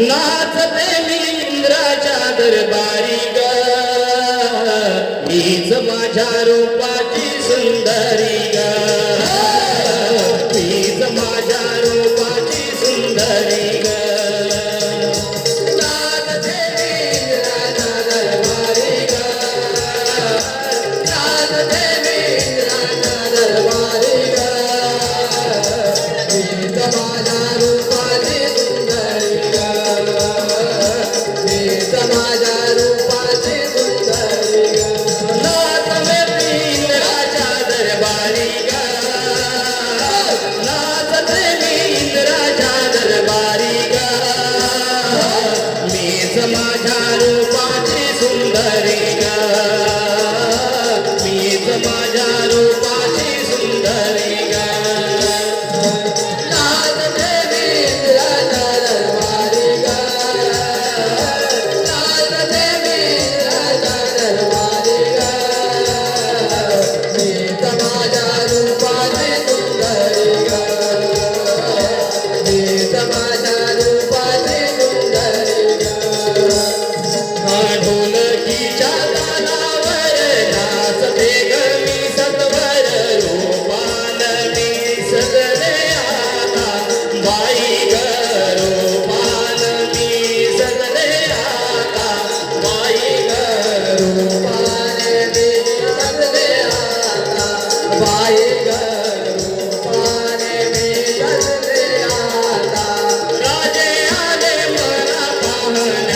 नाचते इंद्राच्या दरबारी ग. मीच माझ्या रूपाची सुंदरी ग. माझ्या रूपाची सुंदरी Lord.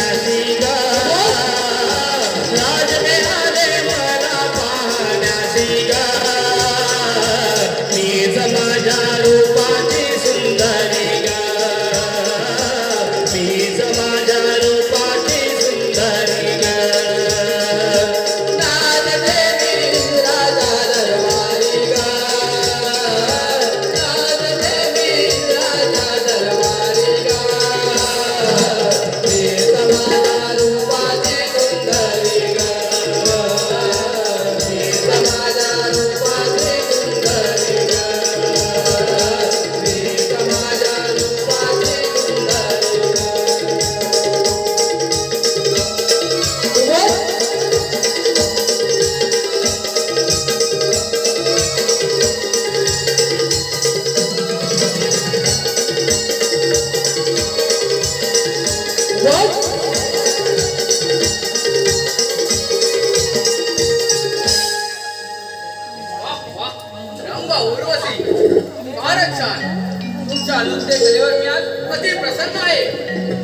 तुमच्या सेवेवर मी आज अति प्रसन्न आहे.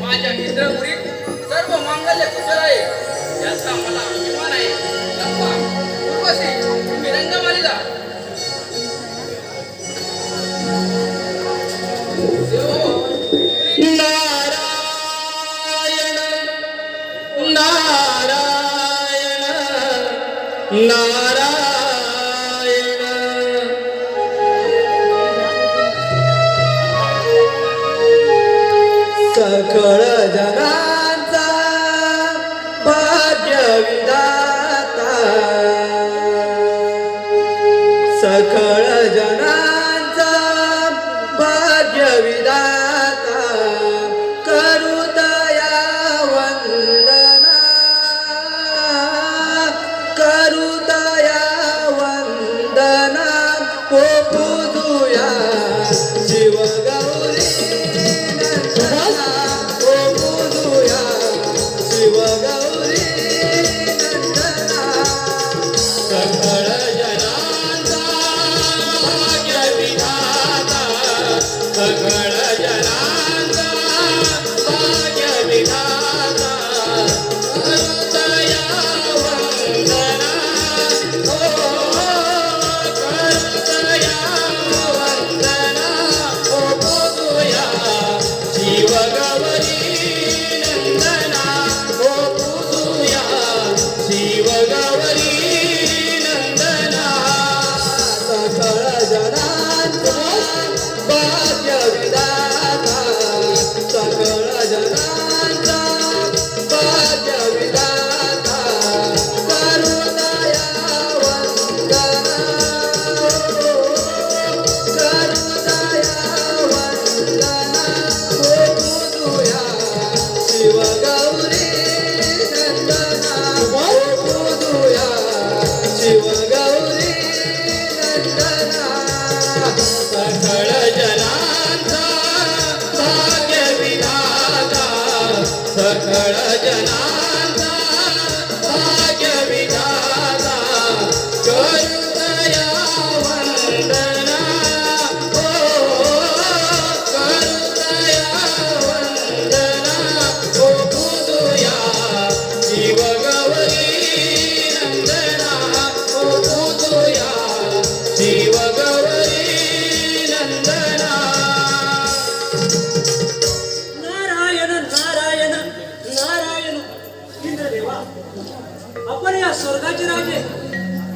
माझ्या इंद्रपुरीत सर्व मांगल्य कुशल आहे. याचा मला अभिमान आहे. लंबा उर्वशी तुम्ही रंगमालीला. नारायण नारायण नारायण. काळजा सकळ जना या स्वर्गाचे राजे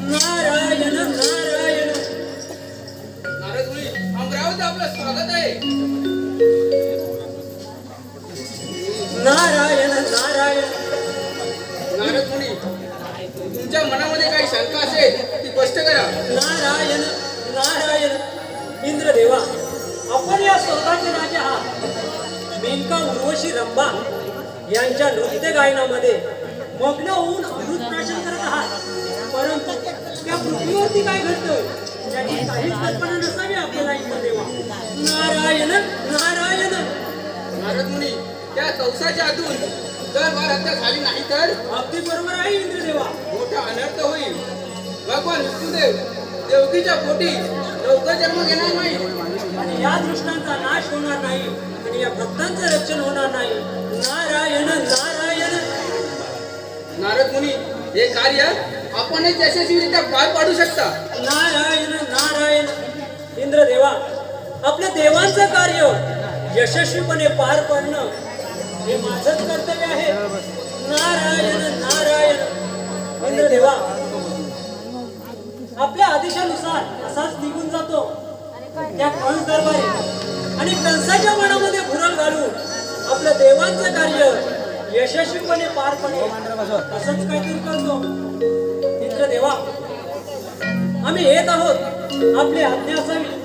नारायण नारायण. नारद मुनी अमरावती आपलं स्वागत आहे नारायण नारायण. नारद मुनी तुमच्या मनामध्ये काही शंका असेल ती स्पष्ट करा. नारायण नारायण. इंद्रदेवा आपण या स्वर्गाचे राजे आहात. मेनका उर्वशी रंभा यांच्या नृत्य गायनामध्ये मग्न होऊन त्या पृथ्वीवरती काय घडतं त्याची काहीच कल्पना नसावी आपल्याला इंद्रदेवा नारायण नारायण. नारद मुनी त्या कवसाच्या आतून जर वार हत्या झाली नाही तर? अगदी बरोबर आहे इंद्रदेवा. मोठा अनर्थ होईल. भगवान विष्णुदेव देवकीच्या पोटी लवकर जन्म घेणार नाही. आणि या दृष्टांचा नाश होणार नाही आणि या भक्तांचं रक्षण होणार नाही. नारायण नारायण. नारद मुनी हे कार्य आपणच यशस्वीरित्या पार पाडू शकता. नारायण नारायण इंद्रदेवा आपल्या देवांचं कार्य हो. यशस्वीपणे पार पाडणं हे माझंच कर्तव्य आहे. नारायण नारायण इंद्रदेवा. आपल्या आदेशानुसार असाच निघून जातो. त्या कंस दरबारी आणि कंसाच्या मनामध्ये भुरळ घालून आपल्या देवांचं कार्य यशस्वीपणे पार पडेल असंच काहीतरी करतो. देवा. आम्ही येत आहोत आपली आज्ञा असावी